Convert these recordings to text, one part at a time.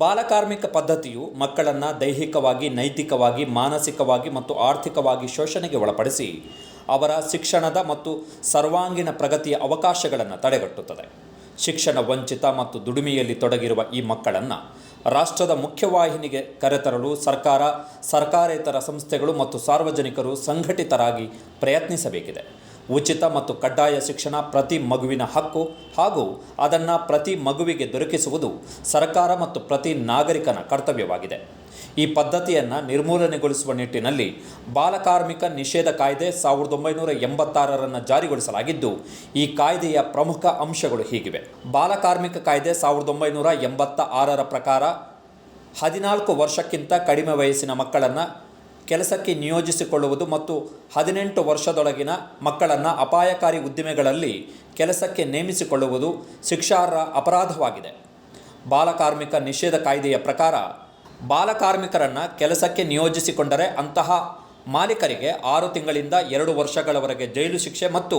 ಬಾಲಕಾರ್ಮಿಕ ಪದ್ಧತಿಯು ಮಕ್ಕಳನ್ನು ದೈಹಿಕವಾಗಿ, ನೈತಿಕವಾಗಿ, ಮಾನಸಿಕವಾಗಿ ಮತ್ತು ಆರ್ಥಿಕವಾಗಿ ಶೋಷಣೆಗೆ ಒಳಪಡಿಸಿ ಅವರ ಶಿಕ್ಷಣದ ಮತ್ತು ಸರ್ವಾಂಗೀಣ ಪ್ರಗತಿಯ ಅವಕಾಶಗಳನ್ನು ತಡೆಗಟ್ಟುತ್ತದೆ. ಶಿಕ್ಷಣ ವಂಚಿತ ಮತ್ತು ದುಡಿಮೆಯಲ್ಲಿ ತೊಡಗಿರುವ ಈ ಮಕ್ಕಳನ್ನು ರಾಷ್ಟ್ರದ ಮುಖ್ಯವಾಹಿನಿಗೆ ಕರೆತರಲು ಸರ್ಕಾರ, ಸರ್ಕಾರೇತರ ಸಂಸ್ಥೆಗಳು ಮತ್ತು ಸಾರ್ವಜನಿಕರು ಸಂಘಟಿತರಾಗಿ ಪ್ರಯತ್ನಿಸಬೇಕಿದೆ. ಉಚಿತ ಮತ್ತು ಕಡ್ಡಾಯ ಶಿಕ್ಷಣ ಪ್ರತಿ ಮಗುವಿನ ಹಕ್ಕು ಹಾಗೂ ಅದನ್ನು ಪ್ರತಿ ಮಗುವಿಗೆ ದೊರಕಿಸುವುದು ಸರ್ಕಾರ ಮತ್ತು ಪ್ರತಿ ನಾಗರಿಕನ ಕರ್ತವ್ಯವಾಗಿದೆ. ಈ ಪದ್ಧತಿಯನ್ನು ನಿರ್ಮೂಲನೆಗೊಳಿಸುವ ನಿಟ್ಟಿನಲ್ಲಿ ಬಾಲಕಾರ್ಮಿಕ ನಿಷೇಧ ಕಾಯ್ದೆ ಸಾವಿರದ ಒಂಬೈನೂರ ಎಂಬತ್ತಾರರನ್ನು ಜಾರಿಗೊಳಿಸಲಾಗಿದ್ದು, ಈ ಕಾಯ್ದೆಯ ಪ್ರಮುಖ ಅಂಶಗಳು ಹೀಗಿವೆ. ಬಾಲಕಾರ್ಮಿಕ ಕಾಯ್ದೆ ಸಾವಿರದ ಒಂಬೈನೂರ ಎಂಬತ್ತ ಆರರ ಪ್ರಕಾರ ಹದಿನಾಲ್ಕು ವರ್ಷಕ್ಕಿಂತ ಕಡಿಮೆ ವಯಸ್ಸಿನ ಮಕ್ಕಳನ್ನು ಕೆಲಸಕ್ಕೆ ನಿಯೋಜಿಸಿಕೊಳ್ಳುವುದು ಮತ್ತು ಹದಿನೆಂಟು ವರ್ಷದೊಳಗಿನ ಮಕ್ಕಳನ್ನು ಅಪಾಯಕಾರಿ ಉದ್ದಿಮೆಗಳಲ್ಲಿ ಕೆಲಸಕ್ಕೆ ನೇಮಿಸಿಕೊಳ್ಳುವುದು ಶಿಕ್ಷಾರ್ಹ ಅಪರಾಧವಾಗಿದೆ. ಬಾಲಕಾರ್ಮಿಕ ನಿಷೇಧ ಕಾಯ್ದೆಯ ಪ್ರಕಾರ ಬಾಲಕಾರ್ಮಿಕರನ್ನು ಕೆಲಸಕ್ಕೆ ನಿಯೋಜಿಸಿಕೊಂಡರೆ ಅಂತಹ ಮಾಲೀಕರಿಗೆ ಆರು ತಿಂಗಳಿಂದ ಎರಡು ವರ್ಷಗಳವರೆಗೆ ಜೈಲು ಶಿಕ್ಷೆ ಮತ್ತು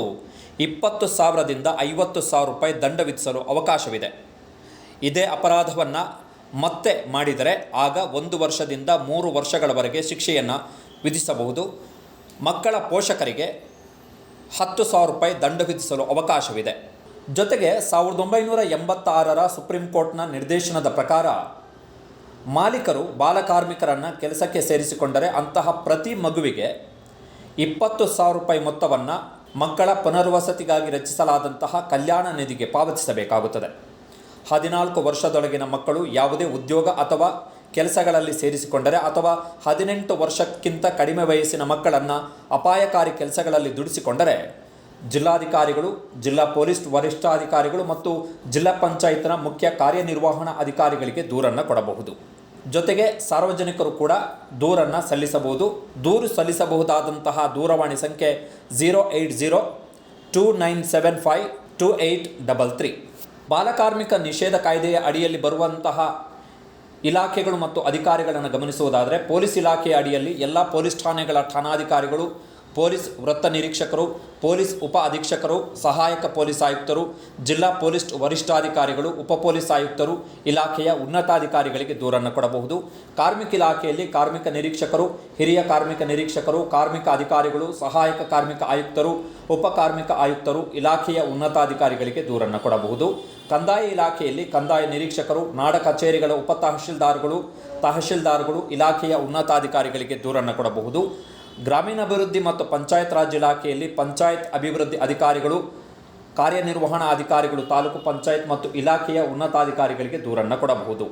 ಇಪ್ಪತ್ತು ಸಾವಿರದಿಂದ ಐವತ್ತು ಸಾವಿರ ರೂಪಾಯಿ ದಂಡ ವಿಧಿಸಲು ಅವಕಾಶವಿದೆ. ಇದೇ ಅಪರಾಧವನ್ನು ಮತ್ತೆ ಮಾಡಿದರೆ ಆಗ ಒಂದು ವರ್ಷದಿಂದ ಮೂರು ವರ್ಷಗಳವರೆಗೆ ಶಿಕ್ಷೆಯನ್ನು ವಿಧಿಸಬಹುದು. ಮಕ್ಕಳ ಪೋಷಕರಿಗೆ ಹತ್ತು ಸಾವಿರ ರೂಪಾಯಿ ದಂಡ ವಿಧಿಸಲು ಅವಕಾಶವಿದೆ. ಜೊತೆಗೆ ಸಾವಿರದ ಒಂಬೈನೂರ ಎಂಬತ್ತಾರರ ಸುಪ್ರೀಂ ಕೋರ್ಟ್ನ ನಿರ್ದೇಶನದ ಪ್ರಕಾರ, ಮಾಲೀಕರು ಬಾಲಕಾರ್ಮಿಕರನ್ನು ಕೆಲಸಕ್ಕೆ ಸೇರಿಸಿಕೊಂಡರೆ ಅಂತಹ ಪ್ರತಿ ಮಗುವಿಗೆ ಇಪ್ಪತ್ತು ಸಾವಿರ ರೂಪಾಯಿ ಮೊತ್ತವನ್ನು ಮಕ್ಕಳ ಪುನರ್ವಸತಿಗಾಗಿ ರಚಿಸಲಾದಂತಹ ಕಲ್ಯಾಣ ನಿಧಿಗೆ ಪಾವತಿಸಬೇಕಾಗುತ್ತದೆ. ಹದಿನಾಲ್ಕು ವರ್ಷದೊಳಗಿನ ಮಕ್ಕಳು ಯಾವುದೇ ಉದ್ಯೋಗ ಅಥವಾ ಕೆಲಸಗಳಲ್ಲಿ ಸೇರಿಸಿಕೊಂಡರೆ ಅಥವಾ ಹದಿನೆಂಟು ವರ್ಷಕ್ಕಿಂತ ಕಡಿಮೆ ವಯಸ್ಸಿನ ಮಕ್ಕಳನ್ನು ಅಪಾಯಕಾರಿ ಕೆಲಸಗಳಲ್ಲಿ ದುಡಿಸಿಕೊಂಡರೆ, ಜಿಲ್ಲಾಧಿಕಾರಿಗಳು, ಜಿಲ್ಲಾ ಪೊಲೀಸ್ ವರಿಷ್ಠಾಧಿಕಾರಿಗಳು ಮತ್ತು ಜಿಲ್ಲಾ ಪಂಚಾಯತ್ನ ಮುಖ್ಯ ಕಾರ್ಯನಿರ್ವಹಣಾ ಅಧಿಕಾರಿಗಳಿಗೆ ದೂರನ್ನು ಕೊಡಬಹುದು. ಜೊತೆಗೆ ಸಾರ್ವಜನಿಕರು ಕೂಡ ದೂರನ್ನು ಸಲ್ಲಿಸಬಹುದು. ದೂರು ಸಲ್ಲಿಸಬಹುದಾದಂತಹ ದೂರವಾಣಿ ಸಂಖ್ಯೆ zero eight zero two nine seven five two eight double three. ಬಾಲಕಾರ್ಮಿಕ ನಿಷೇಧ ಕಾಯ್ದೆಯ ಅಡಿಯಲ್ಲಿ ಬರುವಂತಹ ಇಲಾಖೆಗಳು ಮತ್ತು ಅಧಿಕಾರಿಗಳನ್ನು ಗಮನಿಸುವುದಾದರೆ, ಪೊಲೀಸ್ ಇಲಾಖೆಯ ಅಡಿಯಲ್ಲಿ ಎಲ್ಲ ಪೊಲೀಸ್ ಠಾಣೆಗಳ ಠಾಣಾಧಿಕಾರಿಗಳು ಪೊಲೀಸ್ ವೃತ್ತ ನಿರೀಕ್ಷಕರು, ಪೊಲೀಸ್ ಉಪ ಅಧೀಕ್ಷಕರು, ಸಹಾಯಕ ಪೊಲೀಸ್ ಆಯುಕ್ತರು, ಜಿಲ್ಲಾ ಪೊಲೀಸ್ ವರಿಷ್ಠಾಧಿಕಾರಿಗಳು, ಉಪ ಪೊಲೀಸ್ ಆಯುಕ್ತರು, ಇಲಾಖೆಯ ಉನ್ನತಾಧಿಕಾರಿಗಳಿಗೆ ದೂರನ್ನು ಕೊಡಬಹುದು. ಕಾರ್ಮಿಕ ಇಲಾಖೆಯಲ್ಲಿ ಕಾರ್ಮಿಕ ನಿರೀಕ್ಷಕರು, ಹಿರಿಯ ಕಾರ್ಮಿಕ ನಿರೀಕ್ಷಕರು, ಕಾರ್ಮಿಕ ಅಧಿಕಾರಿಗಳು, ಸಹಾಯಕ ಕಾರ್ಮಿಕ ಆಯುಕ್ತರು, ಉಪ ಕಾರ್ಮಿಕ ಆಯುಕ್ತರು, ಇಲಾಖೆಯ ಉನ್ನತಾಧಿಕಾರಿಗಳಿಗೆ ದೂರನ್ನು ಕೊಡಬಹುದು. ಕಂದಾಯ ಇಲಾಖೆಯಲ್ಲಿ ಕಂದಾಯ ನಿರೀಕ್ಷಕರು, ನಾಡ ಕಚೇರಿಗಳ ಉಪ ತಹಶೀಲ್ದಾರ್ಗಳು ತಹಶೀಲ್ದಾರ್ಗಳು, ಇಲಾಖೆಯ ಉನ್ನತಾಧಿಕಾರಿಗಳಿಗೆ ದೂರನ್ನು ಕೊಡಬಹುದು. ಗ್ರಾಮೀಣಾಭಿವೃದ್ಧಿ ಮತ್ತು ಪಂಚಾಯತ್ ರಾಜ್ ಇಲಾಖೆಯಲ್ಲಿ ಪಂಚಾಯತ್ ಅಭಿವೃದ್ಧಿ ಅಧಿಕಾರಿಗಳು, ಕಾರ್ಯನಿರ್ವಹಣಾ ಅಧಿಕಾರಿಗಳು, ತಾಲೂಕು ಪಂಚಾಯತ್ ಮತ್ತು ಇಲಾಖೆಯ ಉನ್ನತಾಧಿಕಾರಿಗಳಿಗೆ ದೂರನ್ನು ಕೊಡಬಹುದು.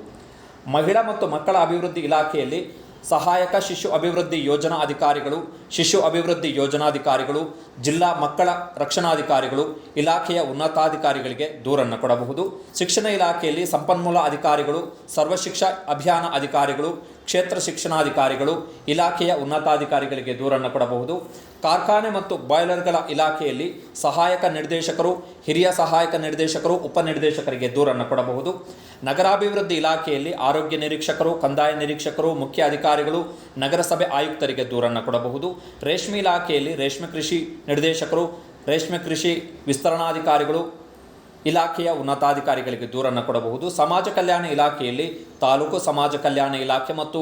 ಮಹಿಳಾ ಮತ್ತು ಮಕ್ಕಳ ಅಭಿವೃದ್ಧಿ ಇಲಾಖೆಯಲ್ಲಿ ಸಹಾಯಕ ಶಿಶು ಅಭಿವೃದ್ಧಿ ಯೋಜನಾ ಅಧಿಕಾರಿಗಳು, ಶಿಶು ಅಭಿವೃದ್ಧಿ ಯೋಜನಾಧಿಕಾರಿಗಳು ಜಿಲ್ಲಾ ಮಕ್ಕಳ ರಕ್ಷಣಾಧಿಕಾರಿಗಳು ಇಲಾಖೆಯ ಉನ್ನತಾಧಿಕಾರಿಗಳಿಗೆ ದೂರನ್ನು ಕೊಡಬಹುದು. ಶಿಕ್ಷಣ ಇಲಾಖೆಯಲ್ಲಿ ಸಂಪನ್ಮೂಲ ಅಧಿಕಾರಿಗಳು, ಸರ್ವಶಿಕ್ಷಾ ಅಭಿಯಾನ ಅಧಿಕಾರಿಗಳು ಕ್ಷೇತ್ರ ಶಿಕ್ಷಣಾಧಿಕಾರಿಗಳು, ಇಲಾಖೆಯ ಉನ್ನತಾಧಿಕಾರಿಗಳಿಗೆ ದೂರನ್ನು ಕೊಡಬಹುದು. ಕಾರ್ಖಾನೆ ಮತ್ತು ಬಾಯ್ಲರ್ಗಳ ಇಲಾಖೆಯಲ್ಲಿ ಸಹಾಯಕ ನಿರ್ದೇಶಕರು, ಹಿರಿಯ ಸಹಾಯಕ ನಿರ್ದೇಶಕರು ಉಪನಿರ್ದೇಶಕರಿಗೆ ದೂರನ್ನು ಕೊಡಬಹುದು. ನಗರಾಭಿವೃದ್ಧಿ ಇಲಾಖೆಯಲ್ಲಿ ಆರೋಗ್ಯ ನಿರೀಕ್ಷಕರು, ಕಂದಾಯ ನಿರೀಕ್ಷಕರು, ಮುಖ್ಯ ಅಧಿಕಾರಿಗಳು, ನಗರಸಭೆ ಆಯುಕ್ತರಿಗೆ ದೂರನ್ನು ಕೊಡಬಹುದು. ರೇಷ್ಮೆ ಇಲಾಖೆಯಲ್ಲಿ ರೇಷ್ಮೆ ಕೃಷಿ ನಿರ್ದೇಶಕರು, ರೇಷ್ಮೆ ಕೃಷಿ ವಿಸ್ತರಣಾಧಿಕಾರಿಗಳು ಇಲಾಖೆಯ ಉನ್ನತಾಧಿಕಾರಿಗಳಿಗೆ ದೂರನ್ನು ಕೊಡಬಹುದು. ಸಮಾಜ ಕಲ್ಯಾಣ ಇಲಾಖೆಯಲ್ಲಿ ತಾಲೂಕು ಸಮಾಜ ಕಲ್ಯಾಣ ಇಲಾಖೆ ಮತ್ತು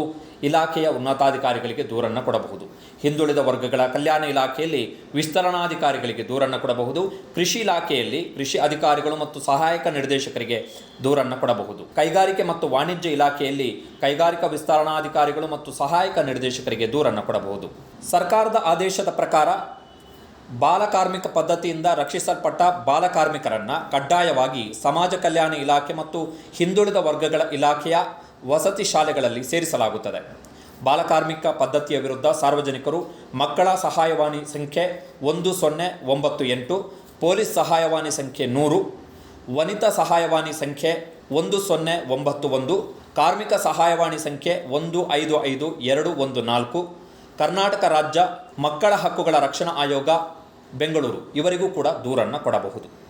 ಇಲಾಖೆಯ ಉನ್ನತಾಧಿಕಾರಿಗಳಿಗೆ ದೂರನ್ನು ಕೊಡಬಹುದು. ಹಿಂದುಳಿದ ವರ್ಗಗಳ ಕಲ್ಯಾಣ ಇಲಾಖೆಯಲ್ಲಿ ವಿಸ್ತರಣಾಧಿಕಾರಿಗಳಿಗೆ ದೂರನ್ನು ಕೊಡಬಹುದು. ಕೃಷಿ ಇಲಾಖೆಯಲ್ಲಿ ಕೃಷಿ ಅಧಿಕಾರಿಗಳು ಮತ್ತು ಸಹಾಯಕ ನಿರ್ದೇಶಕರಿಗೆ ದೂರನ್ನು ಕೊಡಬಹುದು. ಕೈಗಾರಿಕೆ ಮತ್ತು ವಾಣಿಜ್ಯ ಇಲಾಖೆಯಲ್ಲಿ ಕೈಗಾರಿಕಾ ವಿಸ್ತರಣಾಧಿಕಾರಿಗಳು ಮತ್ತು ಸಹಾಯಕ ನಿರ್ದೇಶಕರಿಗೆ ದೂರನ್ನು ಕೊಡಬಹುದು. ಸರ್ಕಾರದ ಆದೇಶದ ಪ್ರಕಾರ ಬಾಲಕಾರ್ಮಿಕ ಪದ್ಧತಿಯಿಂದ ರಕ್ಷಿಸಲ್ಪಟ್ಟ ಬಾಲಕಾರ್ಮಿಕರನ್ನು ಕಡ್ಡಾಯವಾಗಿ ಸಮಾಜ ಕಲ್ಯಾಣ ಇಲಾಖೆ ಮತ್ತು ಹಿಂದುಳಿದ ವರ್ಗಗಳ ಇಲಾಖೆಯ ವಸತಿ ಶಾಲೆಗಳಲ್ಲಿ ಸೇರಿಸಲಾಗುತ್ತದೆ. ಬಾಲಕಾರ್ಮಿಕ ಪದ್ಧತಿಯ ವಿರುದ್ಧ ಸಾರ್ವಜನಿಕರು ಮಕ್ಕಳ ಸಹಾಯವಾಣಿ ಸಂಖ್ಯೆ ಒಂದು ಸೊನ್ನೆ ಒಂಬತ್ತು ಎಂಟು, ಪೊಲೀಸ್ ಸಹಾಯವಾಣಿ ಸಂಖ್ಯೆ ನೂರು, ವನಿತಾ ಸಹಾಯವಾಣಿ ಸಂಖ್ಯೆ ಒಂದು ಸೊನ್ನೆ ಒಂಬತ್ತು ಒಂದು, ಕಾರ್ಮಿಕ ಸಹಾಯವಾಣಿ ಸಂಖ್ಯೆ ಒಂದು ಐದು ಐದು ಎರಡು ಒಂದು ನಾಲ್ಕು, ಕರ್ನಾಟಕ ರಾಜ್ಯ ಮಕ್ಕಳ ಹಕ್ಕುಗಳ ರಕ್ಷಣಾ ಆಯೋಗ ಬೆಂಗಳೂರು. ಇವರಿಗೂ ಕೂಡ ದೂರನ್ನು ಕೊಡಬಹುದು.